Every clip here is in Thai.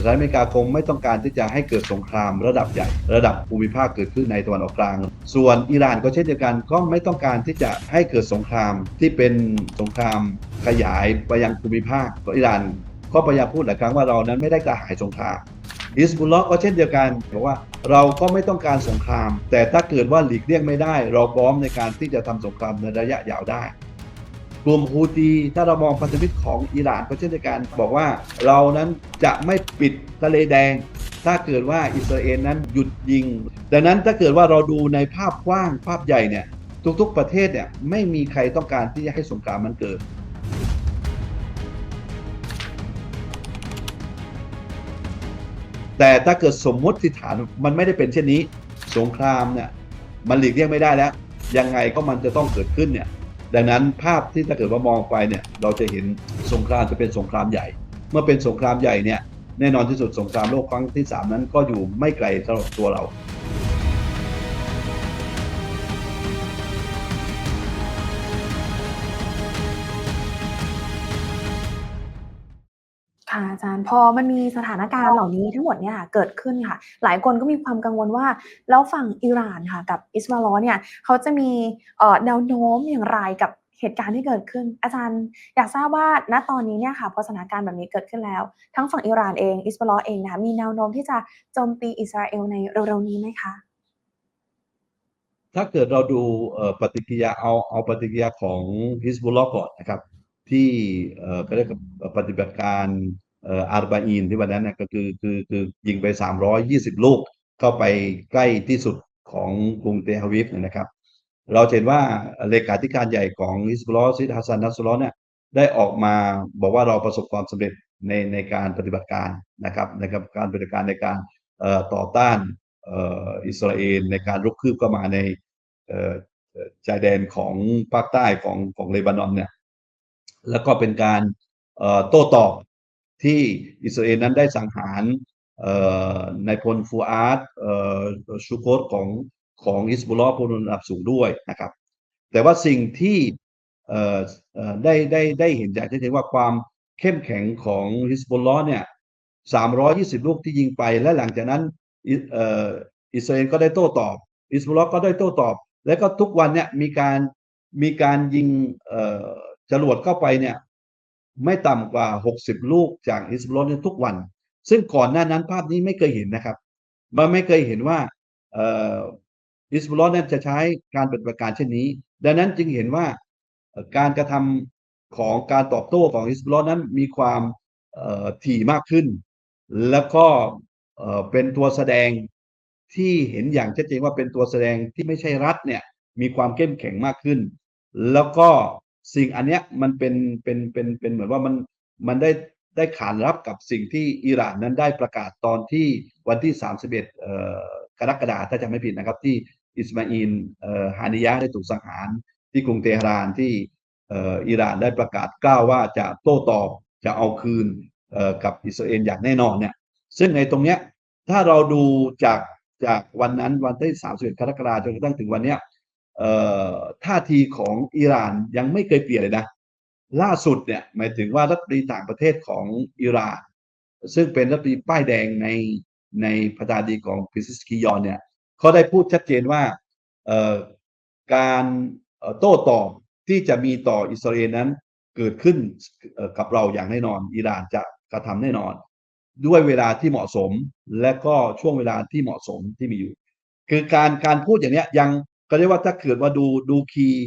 สหรัฐอเมริกาคงไม่ต้องการที่จะให้เกิดสงครามระดับใหญ่ ระดับภูมิภาคเกิดขึ้นในตะวันออกกลาง ส่วนอิหร่านก็เช่นเดียวกันก็ไม่ต้องการที่จะให้เกิดสงครามที่เป็นสงครามขยายไปยังภูมิภาคอิหร่านก็พยายามพูดหลายครั้งว่าเรานั้นไม่ได้กระหายสงครามฮิสบุลลอฮ์ก็เช่นเดียวกันบอกว่าเราก็ไม่ต้องการสงคราม แต่ถ้าเกิดว่าหลีกเลี่ยงไม่ได้ เราพร้อมในการที่จะทำสงครามในระยะยาวได้ กลุ่มฮูตีถ้าเรามองพันธมิตรของอิหร่านก็เช่นเดียวกัน บอกว่าเรานั้นจะไม่ปิดทะเลแดง ถ้าเกิดว่าอิสราเอลนั้นหยุดยิง ดังนั้นถ้าเกิดว่าเราดูในภาพกว้างภาพใหญ่เนี่ยทุกๆประเทศเนี่ยไม่มีใครต้องการที่จะให้สงครามมันเกิดแต่ถ้าเกิดสมมติฐานมันไม่ได้เป็นเช่นนี้ สงครามเนี่ยมันหลีกเลี่ยงไม่ได้แล้ว ยังไงก็มันจะต้องเกิดขึ้นเนี่ย ดังนั้นภาพที่ถ้าเกิดว่ามองไปเนี่ยเราจะเห็นสงครามจะเป็นสงครามใหญ่ เมื่อเป็นสงครามใหญ่เนี่ยแน่นอนที่สุดสงครามโลกครั้งที่ 3 นั้นก็อยู่ไม่ไกลสำหรับตัวเรา ค่ะอาจารย์พอมันมีสถานการณ์เหล่านี้ทั้งหมดเนี่ยค่ะเกิดขึ้นค่ะ หลายคนก็มีความกังวลว่า แล้วฝั่งอิหร่านค่ะ กับอิสราเอลเนี่ยเขาจะมีแนวโน้มอย่างไรกับเหตุการณ์ที่เกิดขึ้น อาจารย์อยากทราบว่าณตอนนี้เนี่ยค่ะพอสถานการณ์แบบนี้เกิดขึ้นแล้ว ทั้งฝั่งอิหร่านเองอิสราเอลเองนะคะมีแนวโน้มที่จะโจมตีอิสราเอลในเร็วๆนี้ไหมคะถ้าเกิดเราดูปฏิกิริยาเอาเอาปฏิกิริยาของฮิสบุลลอก่อนนะครับ ที่เก็เรียกปฏิบัติการ อาร์บาอีนที่วันนั้นนะก็คือคือคือยิงไป 320 ลูกเข้าไปใกล้ที่สุดของกรุงเตลอาวิฟเนี่ยนะครับ เราเห็นว่าเลขาธิการใหญ่ของฮิสบลอซิดฮัสซันนัสรอเนี่ยได้ออกมาบอกว่าเราประสบความสำเร็จในในการปฏิบัติการนะครับในการปฏิบัติการในการต่อต้านอิสราเอลในการรุกคืบเข้ามาในชายแดนของภาคใต้ของของเลบานอนเนี่ยแล้วก็เป็นการโต้ตอบ ที่อิสราเอลนั้นได้สังหารเอ่อนพลฟูอาร์ตชูโคตของของอิสบุลลอฮ์พลระดับสูงด้วยนะครับ แต่ว่าสิ่งที่ได้ได้ได้เห็นจากที่เห็นว่าความเข้มแข็งของฮิสบุลลอฮ์เนี่ย320 ลูกที่ยิงไปและหลังจากนั้นอิสราเอลก็ได้โต้ตอบ อิสบุลลอฮ์ก็ได้โต้ตอบ และก็ทุกวันเนี่ยมีการมีการยิงจรวดเข้าไปเนี่ย ไม่ต่ำกว่า 60 ลูกจากอิสบุลอฮ์เนี่ยทุกวัน ซึ่งก่อนหน้านั้นภาพนี้ไม่เคยเห็นนะครับ มันไม่เคยเห็นว่าอิสบุลลอฮ์เนี่ยจะใช้การปฏิบัติการเช่นนี้ ดังนั้นจึงเห็นว่าการกระทำของการตอบโต้ของอิสบุลอฮ์นั้นมีความถี่มากขึ้น แล้วก็เป็นตัวแสดงที่เห็นอย่างชัดเจนว่าเป็นตัวแสดงที่ไม่ใช่รัฐเนี่ยมีความเข้มแข็งมากขึ้น แล้วก็ สิ่งอันเนี้ยมันเป็นเป็นเป็นเป็นเหมือนว่ามันมันได้ได้ขานรับกับสิ่งที่อิหร่านนั้นได้ประกาศตอนที่วันที่ 31เอ่อกรกฎาคมถ้าจำไม่ผิดนะครับ ที่อิสมาอิลเอ่อฮานิยะได้ถูกสังหารที่กรุงเตหะรานที่เอ่ออิหร่านได้ประกาศกล้าวว่าจะโต้ตอบจะเอาคืนเอ่อกับอิสราเอลอย่างแน่นอนเนี่ยซึ่งในตรงเนี้ยถ้าเราดูจากจากวันนั้นวันที่ 31กรกฎาคมจนกระทั่งถึงวันเนี้ย ท่าทีของอิหร่านยังไม่เคยเปลี่ยนเลยนะ ล่าสุดเนี่ยหมายถึงว่ารัฐมนตรีต่างประเทศของอิหร่าน ซึ่งเป็นรัฐมนตรีป้ายแดงในในประธานดีของพิซิสกิยอนเนี่ยเขาได้พูดชัดเจนว่าการโต้ตอบที่จะมีต่ออิสราเอลนั้นเกิดขึ้นกับเราอย่างแน่นอน อิหร่านจะกระทำแน่นอน ด้วยเวลาที่เหมาะสมและก็ช่วงเวลาที่เหมาะสมที่มีอยู่ คือการการพูดอย่างนี้ยัง ก็เรียกว่าถ้าเกิดว่าดูดูคีย์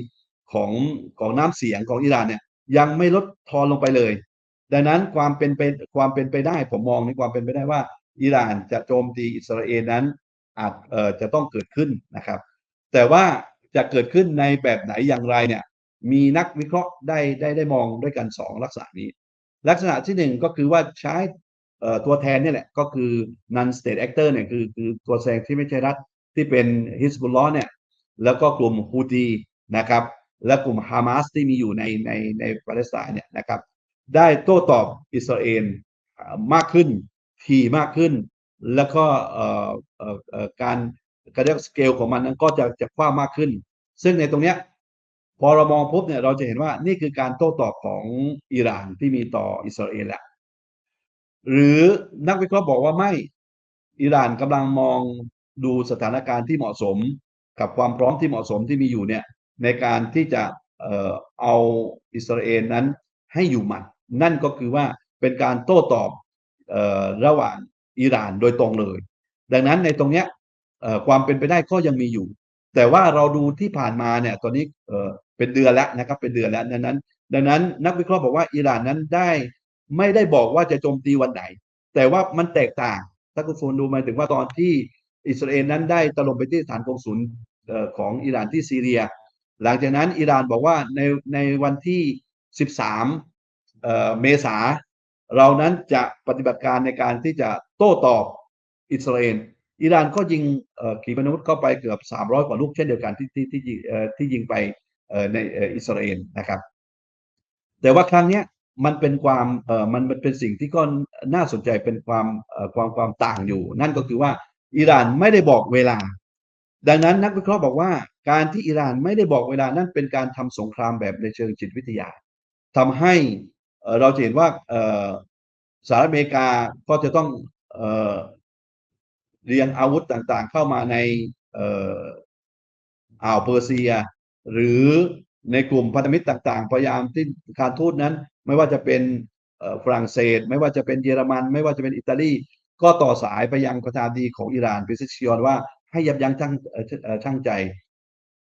ของของน้ำเสียงของอิหร่านเนี่ยยังไม่ลดทอนลงไปเลย ดังนั้นความเป็นไปความเป็นไปได้ผมมองในความเป็นไปได้ว่าอิหร่านจะโจมตีอิสราเอลนั้นอาจเอ่อจะต้องเกิดขึ้นนะครับ แต่ว่าจะเกิดขึ้นในแบบไหนอย่างไรเนี่ยมีนักวิเคราะห์ได้ได้ได้มองด้วยกันสองลักษณะนี้ ลักษณะที่หนึ่งก็คือว่าใช้เอ่อตัวแทนนี่แหละก็คือ non state actor เนี่ยคือคือตัวแสดงที่ไม่ใช่รัฐที่เป็นฮิสบุลลอเนี่ย แล้วก็กลุ่มฮูตีนะครับ และกลุ่มฮามาสที่มีอยู่ในในในปาเลสไตน์เนี่ยนะครับ ได้โต้ตอบอิสราเอลมากขึ้นถี่มากขึ้น แล้วก็เอ่อการการเรียกสเกลของมันนั้นก็จะจะกว้างมากขึ้น ซึ่งในตรงเนี้ยพอเรามองปุ๊บเนี่ยเราจะเห็นว่านี่คือการโต้ตอบของอิหร่านที่มีต่ออิสราเอลแหละหรือนักวิเคราะห์บอกว่าไม่อิหร่านกำลังมองดูสถานการณ์ที่เหมาะสม กับความพร้อมที่เหมาะสมที่มีอยู่เนี่ยในการที่จะเออเอาอิสราเอลนั้นให้อยู่หมัด นั่นก็คือว่าเป็นการโต้ตอบระหว่างอิหร่านโดยตรงเลย ดังนั้นในตรงเนี้ยความเป็นไปได้ก็ยังมีอยู่ แต่ว่าเราดูที่ผ่านมาเนี่ยตอนนี้เอ่อเป็นเดือนแล้วนะครับเป็นเดือนแล้วดังนั้น ดังนั้นนักวิเคราะห์บอกว่าอิหร่านนั้นได้ไม่ได้บอกว่าจะโจมตีวันไหน แต่ว่ามันแตกต่างถ้าคุณฟูนดูหมายถึงว่าตอนที่ อิสราเอลนั้นได้ตะลงไปที่สถานกงสุลเอ่อของอิหร่านที่ซีเรีย หลังจากนั้นอิหร่านบอกว่าในในวันที่ 13เอ่อเมษาเรานั้นจะปฏิบัติการในการที่จะโต้ตอบอิสราเอลอิหร่านก็ยิงขีปนาวุธเข้าไปเกือบ 300 กว่าลูกเช่นเดียวกันที่ที่ที่ที่ยิงไปในอิสราเอลนะครับ แต่ว่าครั้งนี้มันเป็นความเออมันมันเป็นสิ่งที่ก็น่าสนใจเป็นความเออความความต่างอยู่ นั่นก็คือว่า อิหร่านไม่ได้บอกเวลา ดังนั้นนักวิเคราะห์บอกว่า การที่อิหร่านไม่ได้บอกเวลานั่นเป็นการทำสงครามแบบในเชิงจิตวิทยาทำให้เราจะเห็นว่าสหรัฐอเมริกาก็จะต้องเอเรียงอาวุธต่างๆ เข้ามาในอ่าวเปอร์เซีย หรือในกลุ่มพันธมิตรต่างๆ พยายามที่การทูตนั้น ไม่ว่าจะเป็นฝรั่งเศส ไม่ว่าจะเป็นเยอรมัน ไม่ว่าจะเป็นอิตาลี ก็ต่อสายไปยังประธานาดีของอิหร่านพิซิชิออนว่าให้ยับยั้งชั่งชั่งใจ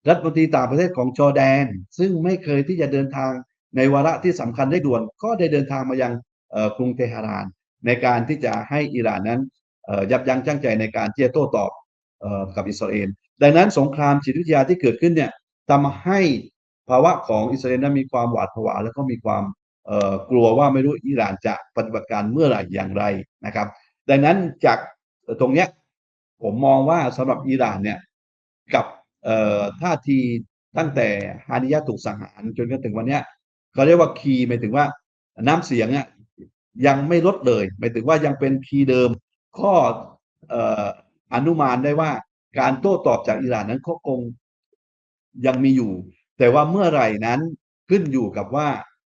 รัฐมนตรีต่างประเทศของจอแดน ซึ่งไม่เคยที่จะเดินทางในวาระที่สำคัญได้ด่วน ก็ได้เดินทางมายังกรุงเตหะราน ในการที่จะให้อิหร่านนั้นยับยั้งชั่งใจในการที่จะโต้ตอบกับอิสราเอล ดังนั้นสงครามจิตวิทยาที่เกิดขึ้นเนี่ยทำให้ภาวะของอิสราเอลนั้นมีความหวาดผวา แล้วก็มีความกลัวว่าไม่รู้อิหร่านจะปฏิบัติการเมื่อไหร่อย่างไรนะครับ ดังนั้นจากตรงเนี้ยผมมองว่าสำหรับอิหร่านเนี่ยกับท่าทีตั้งแต่ฮานิยะถูกสังหารจนกระทั่งวันเนี้ยเขาเรียกว่าคีย์หมายถึงว่าน้ำเสียงเนี่ยยังไม่ลดเลยหมายถึงว่ายังเป็นคีย์เดิม ข้อออนุมานได้ว่าการโต้ตอบจากอิหร่านนั้นก็คงยังมีอยู่ แต่ว่าเมื่อไหร่นั้นขึ้นอยู่กับว่า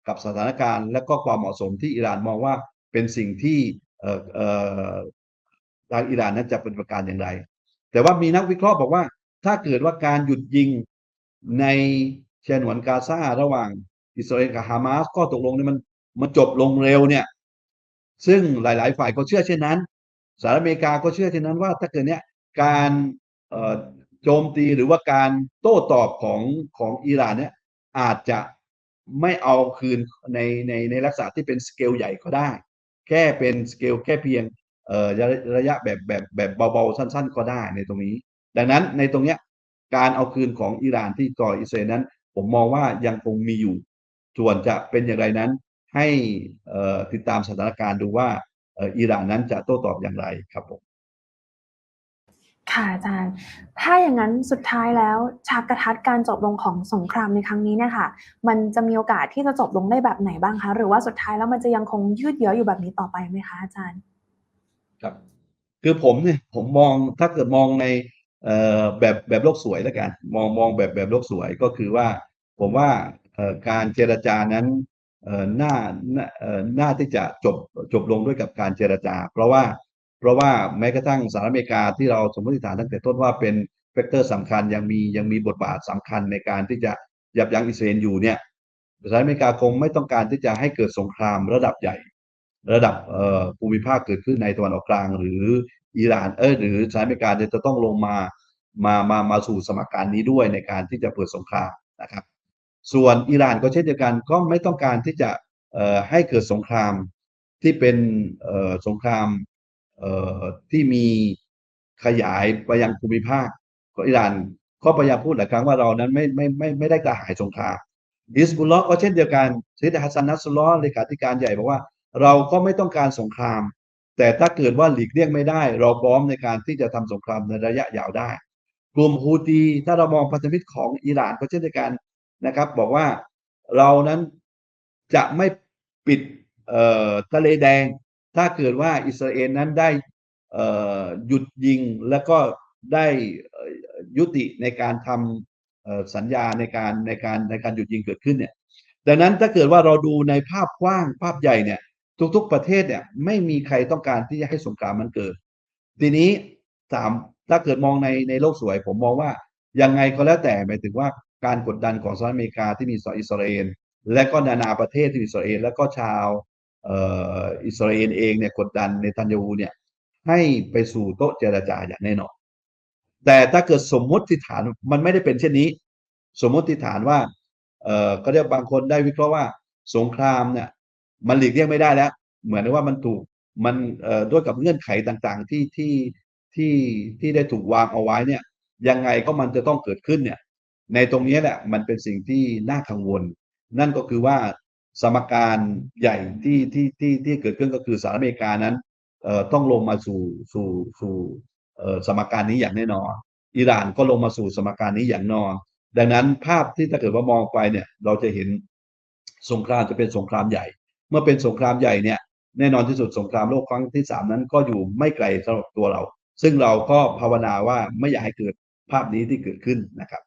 กับสถานการณ์และก็ความเหมาะสมที่อิหร่านมองว่าเป็นสิ่งที่ ทางอิหร่านนั้นจะเป็นประการอย่างไร แต่ว่ามีนักวิเคราะห์บอกว่า ถ้าเกิดว่าการหยุดยิงในชนวนกาซาระหว่างอิสราเอลกับฮามาสก็ตกลงนี่มันมันจบลงเร็วเนี่ย ซึ่งหลาย ๆ ฝ่ายก็เชื่อเช่นนั้นสหรัฐอเมริกาก็เชื่อเช่นนั้นว่าถ้าเกิดเนี้ยการโจมตีหรือว่าการโต้ตอบของของอิหร่านเนี่ยอาจจะไม่เอาคืนในในในลักษณะที่เป็นสเกลใหญ่ก็ได้ แค่เป็นสเกลแค่เพียงเอ่อระยะแบบแบบแบบเบาๆสั้น ๆ ก็ได้ในตรงนี้ ดังนั้นในตรงเนี้ยการเอาคืนของอิหร่านที่ก่ออิสราเอลนั้น ผมมองว่ายังคงมีอยู่ ส่วนจะเป็นอย่างไรนั้น ให้ติดตามสถานการณ์ดูว่าอิหร่านนั้นจะโต้ตอบอย่างไรครับผม ค่ะอาจารย์ ถ้าอย่างนั้นสุดท้ายแล้ว ฉากกระทัดการจบลงของสงครามในครั้งนี้เนี่ยค่ะ มันจะมีโอกาสที่จะจบลงได้แบบไหนบ้างคะ หรือว่าสุดท้ายแล้วมันจะยังคงยืดเยื้ออยู่แบบนี้ต่อไปไหมคะอาจารย์ ครับ คือผมเนี่ยผมมองถ้าเกิดมองในแบบแบบโลกสวยแล้วกัน มองมองแบบแบบโลกสวยก็คือว่า ผมว่าการเจรจานั้นน่าน่าเอ่อน่าที่จะจบจบลงด้วยกับการเจรจา เพราะว่า เพราะว่าแม้กระทั่งสหรัฐอเมริกาที่เราสมมติฐานตั้งแต่ต้นว่าเป็นเฟกเตอร์สำคัญยังมียังมีบทบาทสำคัญในการที่จะยับยั้งอิสราเอลอยู่เนี่ยสหรัฐอเมริกาคงไม่ต้องการที่จะให้เกิดสงครามระดับใหญ่ ระดับภูมิภาคเกิดขึ้นในตะวันออกกลาง หรืออิหร่านเออหรือสหรัฐอเมริกาจะต้องลงมามามามาสู่สมการนี้ด้วยในการที่จะเปิดสงครามนะครับ ส่วนอิหร่านก็เช่นเดียวกันก็ไม่ต้องการที่จะให้เกิดสงครามที่เป็นสงคราม ที่มีขยายไปยังภูมิภาคอิหร่านก็พยายามพูดหลายครั้งว่าเรานั้นไม่ไม่ไม่ไม่ได้กระหายสงครามฮิสบุลลอฮ์ก็เช่นเดียวกันซิดฮัสซันนัสลอฮ์เลขาธิการใหญ่บอกว่า เราก็ไม่ต้องการสงคราม แต่ถ้าเกิดว่าหลีกเลี่ยงไม่ได้ เราพร้อมในการที่จะทำสงครามในระยะยาวได้ กลุ่มฮูตีถ้าเรามองพันธมิตรของอิหร่านก็เช่นเดียวกันนะครับ บอกว่าเรานั้นจะไม่ปิดทะเลแดง ถ้าเกิดว่าอิสราเอลนั้นได้หยุดยิงแล้วก็ได้ยุติในการทำสัญญาในการในการในการหยุดยิงเกิดขึ้นเนี่ยดังนั้นถ้าเกิดว่าเราดูในภาพกว้างภาพใหญ่เนี่ย ทุก ๆ ประเทศเนี่ยไม่มีใครต้องการที่จะให้สงครามมันเกิด ทีนี้สามถ้าเกิดมองในในโลกสวย ผมมองว่ายังไงก็แล้วแต่หมายถึงว่าการกดดันของสหรัฐอเมริกาที่มีต่ออิสราเอลและก็นานาประเทศที่อิสราเอลและก็ชาว อิสราเอลเองเนี่ยกดดันในตันยูเนี่ยให้ไปสู่โต๊ะเจรจาอย่างแน่นอน แต่ถ้าเกิดสมมติฐานมันไม่ได้เป็นเช่นนี้ สมมติฐานว่าเออก็เรียกบางคนได้วิเคราะห์ว่าสงครามเนี่ยมันหลีกเลี่ยงไม่ได้แล้ว เหมือนว่ามันถูกมันเอ่อด้วยกับเงื่อนไขต่างๆที่ที่ที่ที่ได้ถูกวางเอาไว้เนี่ยยังไงก็มันจะต้องเกิดขึ้นเนี่ยในตรงนี้แหละมันเป็นสิ่งที่น่ากังวล นั่นก็คือว่า สมการใหญ่ที่ที่ที่ที่เกิดขึ้นก็คือสหรัฐอเมริกานั้นต้องลงมาสู่สู่สู่สมการนี้อย่างแน่นอน อิหร่านก็ลงมาสู่สมการนี้อย่างแน่นอน ดังนั้นภาพที่ถ้าเกิดว่ามองไปเนี่ยเราจะเห็นสงครามจะเป็นสงครามใหญ่ เมื่อเป็นสงครามใหญ่เนี่ยแน่นอนที่สุดสงครามโลกครั้งที่สามนั้นก็อยู่ไม่ไกลสำหรับตัวเรา ซึ่งเราก็ภาวนาว่าไม่อยากให้เกิดภาพนี้ที่เกิดขึ้นนะครับ